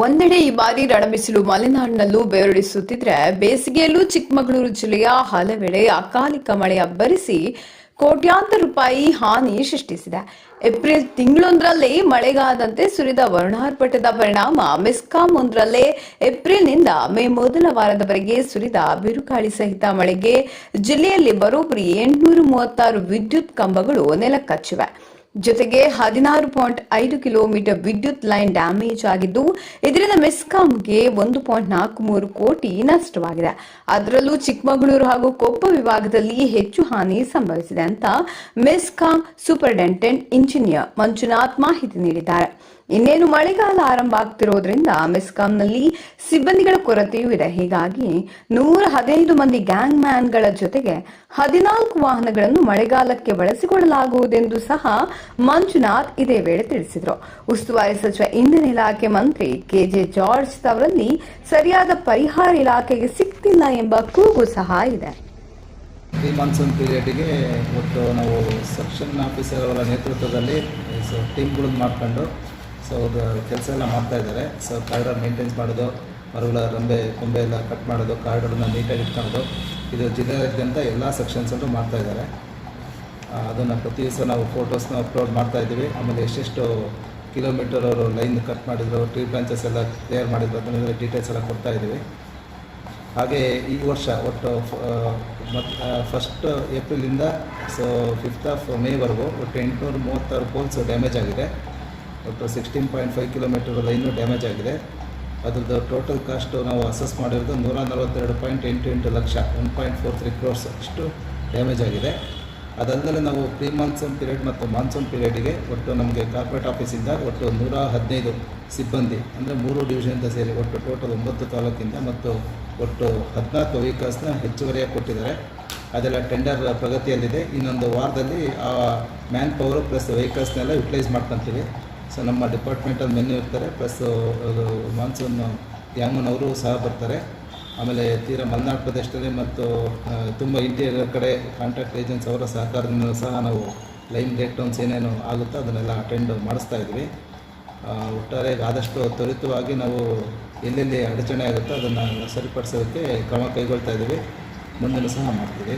ಒಂದೆಡೆ ಈ ಬಾರಿ ರಣಬಿಸಿಲು ಮಲೆನಾಡಿನಲ್ಲೂ ಬೆರಳಿಸುತ್ತಿದ್ರೆ ಬೇಸಿಗೆಯಲ್ಲೂ ಚಿಕ್ಕಮಗಳೂರು ಜಿಲ್ಲೆಯ ಹಲವೆಡೆ ಅಕಾಲಿಕ ಮಳೆ ಅಬ್ಬರಿಸಿ ಕೋಟ್ಯಾಂತರ ರೂಪಾಯಿ ಹಾನಿ ಸೃಷ್ಟಿಸಿದೆ. ಏಪ್ರಿಲ್ ತಿಂಗಳೊಂದರಲ್ಲಿ ಮಳೆಗಾದಂತೆ ಸುರಿದ ವರುಣಾರ್ಪಟದ ಪರಿಣಾಮ ಮೆಸ್ಕಾಂ ಒಂದರಲ್ಲೇ ಏಪ್ರಿಲ್ನಿಂದ ಮೇ ಮೊದಲ ವಾರದವರೆಗೆ ಸುರಿದ ಬಿರುಗಾಳಿ ಸಹಿತ ಮಳೆಗೆ ಜಿಲ್ಲೆಯಲ್ಲಿ ಬರೋಬ್ಬರಿ ಎಂಟುನೂರ ಮೂವತ್ತಾರು ವಿದ್ಯುತ್ ಕಂಬಗಳು ನೆಲಕಚ್ಚಿವೆ. ಜೊತೆಗೆ ಹದಿನಾರು ಪಾಯಿಂಟ್ ಐದು ಕಿಲೋಮೀಟರ್ ವಿದ್ಯುತ್ ಲೈನ್ ಡ್ಯಾಮೇಜ್ ಆಗಿದ್ದು, ಇದರಿಂದ ಮೆಸ್ಕಾಂಗೆ ಒಂದು ಪಾಯಿಂಟ್ ನಾಲ್ಕು ಮೂರು ಕೋಟಿ ನಷ್ಟವಾಗಿದೆ. ಅದರಲ್ಲೂ ಚಿಕ್ಕಮಗಳೂರು ಹಾಗೂ ಕೊಪ್ಪ ವಿಭಾಗದಲ್ಲಿ ಹೆಚ್ಚು ಹಾನಿ ಸಂಭವಿಸಿದೆ ಅಂತ ಮೆಸ್ಕಾಂ ಸೂಪರಿಂಟೆಂಡೆಂಟ್ ಇಂಜಿನಿಯರ್ ಮಂಜುನಾಥ್ ಮಾಹಿತಿ ನೀಡಿದ್ದಾರೆ. ಇನ್ನೇನು ಮಳೆಗಾಲ ಆರಂಭ ಆಗ್ತಿರೋದ್ರಿಂದ ಮೆಸ್ಕಾಂನಲ್ಲಿ ಸಿಬ್ಬಂದಿಗಳ ಕೊರತೆಯೂ ಇದೆ. ಹೀಗಾಗಿ ನೂರ ಹದಿನೈದು ಮಂದಿ ಗ್ಯಾಂಗ್ ಮ್ಯಾನ್ಗಳ ಜೊತೆಗೆ ಹದಿನಾಲ್ಕು ವಾಹನಗಳನ್ನು ಮಳೆಗಾಲಕ್ಕೆ ಬಳಸಿಕೊಳ್ಳಲಾಗುವುದೆಂದು ಸಹ ಮಂಜುನಾಥ್ ಇದೇ ವೇಳೆ ತಿಳಿಸಿದರು. ಉಸ್ತುವಾರಿ ಸಚಿವ ಇಂಧನ ಇಲಾಖೆ ಮಂತ್ರಿ ಕೆಜೆ ಜಾರ್ಜ್ ಅವರಲ್ಲಿ ಸರಿಯಾದ ಪರಿಹಾರ ಇಲಾಖೆಗೆ ಸಿಕ್ತಿಲ್ಲ ಎಂಬ ಕೂಗು ಸಹ ಇದೆ. ಈ ಮಾನ್ಸೂನ್ ಪೀರಿಯಡ್ಗೆ ಒಟ್ಟು ನಾವು ಸೆಕ್ಷನ್ ಆಫೀಸರ್ ಅವರ ನೇತೃತ್ವದಲ್ಲಿ ಸೊ ಟೀಮ್ಗಳನ್ನ ಮಾಡಿಕೊಂಡು ಸೊ ಕೆಲಸ ಎಲ್ಲ ಮಾಡ್ತಾ ಇದ್ದಾರೆ. ಸೊ ಕಾರಿಡಾರ್ ಮೇಂಟೆನ್ಸ್ ಮಾಡೋದು, ಮರಗಳ ರಂಬೆ, ಕೊಂಬೆ ಎಲ್ಲ ಕಟ್ ಮಾಡೋದು ಕಾರಿಡಾರನ್ನ ನೀಟಾಗಿ ಇಟ್ಕೊಳ್ಳೋದು, ಇದು ಜಿಲ್ಲೆಯಾದ್ಯಂತ ಎಲ್ಲ ಸೆಕ್ಷನ್ಸಲ್ಲೂ ಮಾಡ್ತಾ ಇದ್ದಾರೆ. ಅದನ್ನು ಪ್ರತಿ ದಿವಸ ನಾವು ಫೋಟೋಸ್ನ ಅಪ್ಲೋಡ್ ಮಾಡ್ತಾ ಇದ್ದೀವಿ. ಆಮೇಲೆ ಎಷ್ಟೆಷ್ಟು ಕಿಲೋಮೀಟರ್ ಅವರು ಲೈನ್ ಕಟ್ ಮಾಡಿದ್ರು ಟ್ರೀ ಬ್ರಾಂಚಸ್ ಎಲ್ಲ ಕ್ಲಿಯರ್ ಮಾಡಿದ್ರು ಅದನ್ನೆಲ್ಲ ಡೀಟೇಲ್ಸ್ ಎಲ್ಲ ಕೊಡ್ತಾ ಇದ್ದೀವಿ. ಹಾಗೆ ಈ ವರ್ಷ ಒಟ್ಟು ಮತ್ತು ಫಸ್ಟ್ ಏಪ್ರಿಲಿಂದ ಸೊ ಫಿಫ್ತ್ ಆಫ್ ಮೇವರೆಗೂ ಒಟ್ಟು ಎಂಟುನೂರ ಮೂವತ್ತಾರು ಪೋಲ್ಸ್ ಡ್ಯಾಮೇಜ್ ಆಗಿದೆ. ಒಟ್ಟು sixteen point five kilometre line damage ಆಗಿದೆ. ಅದ್ರದ್ದು ಟೋಟಲ್ ಕಾಸ್ಟು ನಾವು ಅಸೆಸ್ ಮಾಡಿರೋದು ನೂರ ನಲವತ್ತೆರಡು ಪಾಯಿಂಟ್ ಎಂಟು ಎಂಟು lakh one point four three crores ಅಷ್ಟು ಡ್ಯಾಮೇಜ್ ಆಗಿದೆ. ಅದಲ್ಲದೆ ನಾವು ಪ್ರೀ ಮಾನ್ಸೂನ್ ಪೀರಿಯಡ್ ಮತ್ತು ಮಾನ್ಸೂನ್ ಪೀರಿಯಡಿಗೆ ಒಟ್ಟು ನಮಗೆ ಕಾರ್ಪೊರೇಟ್ ಆಫೀಸಿಂದ ಒಟ್ಟು ನೂರ ಹದಿನೈದು ಸಿಬ್ಬಂದಿ, ಅಂದರೆ ಮೂರು ಡಿವಿಷನ್ದ ಸೇರಿ ಒಟ್ಟು ಟೋಟಲ್ ಒಂಬತ್ತು ತಾಲೂಕಿಂದ ಮತ್ತು ಒಟ್ಟು ಹದಿನಾಲ್ಕು ವೆಹಿಕಲ್ಸ್ನ ಹೆಚ್ಚುವರಿಯಾಗಿ ಕೊಟ್ಟಿದ್ದಾರೆ. ಅದೆಲ್ಲ ಟೆಂಡರ್ ಪ್ರಗತಿಯಲ್ಲಿದೆ. ಇನ್ನೊಂದು ವಾರದಲ್ಲಿ ಆ ಮ್ಯಾನ್ ಪವರು ಪ್ಲಸ್ ವೆಹಿಕಲ್ಸ್ನೆಲ್ಲ ಯುಟಿಲೈಸ್ ಮಾಡ್ಕೊತೀವಿ. ಸೊ ನಮ್ಮ ಡಿಪಾರ್ಟ್ಮೆಂಟಲ್ಲಿ ಮೆನ್ಯೂ ಇರ್ತಾರೆ ಪ್ಲಸ್ ಮಾನ್ಸೂನ್ ಯಾಮನ್ ಅವರು ಸಹ ಬರ್ತಾರೆ. ಆಮೇಲೆ ತೀರಾ ಮಲೆನಾಡು ಪ್ರದೇಶದಲ್ಲಿ ಮತ್ತು ತುಂಬ ಇಂಟೀರಿಯರ್ ಕಡೆ ಕಾಂಟ್ರಾಕ್ಟ್ ಏಜೆನ್ಸಿ ಅವರ ಸಹಕಾರದಿಂದ ಸಹ ನಾವು ಲೈನ್ ಬ್ರೇಕ್ ಡೌನ್ಸ್ ಏನೇನು ಆಗುತ್ತೋ ಅದನ್ನೆಲ್ಲ ಅಟೆಂಡ್ ಮಾಡಿಸ್ತಾ ಇದ್ವಿ. ಒಟ್ಟಾರೆ ಆದಷ್ಟು ತ್ವರಿತವಾಗಿ ನಾವು ಎಲ್ಲೆಲ್ಲಿ ಅಡಚಣೆ ಆಗುತ್ತೋ ಅದನ್ನು ಸರಿಪಡಿಸೋದಕ್ಕೆ ಕ್ರಮ ಕೈಗೊಳ್ತಾ ಇದ್ದೀವಿ. ಮುಂದಿನ ಸಹ ಮಾಡ್ತೀವಿ.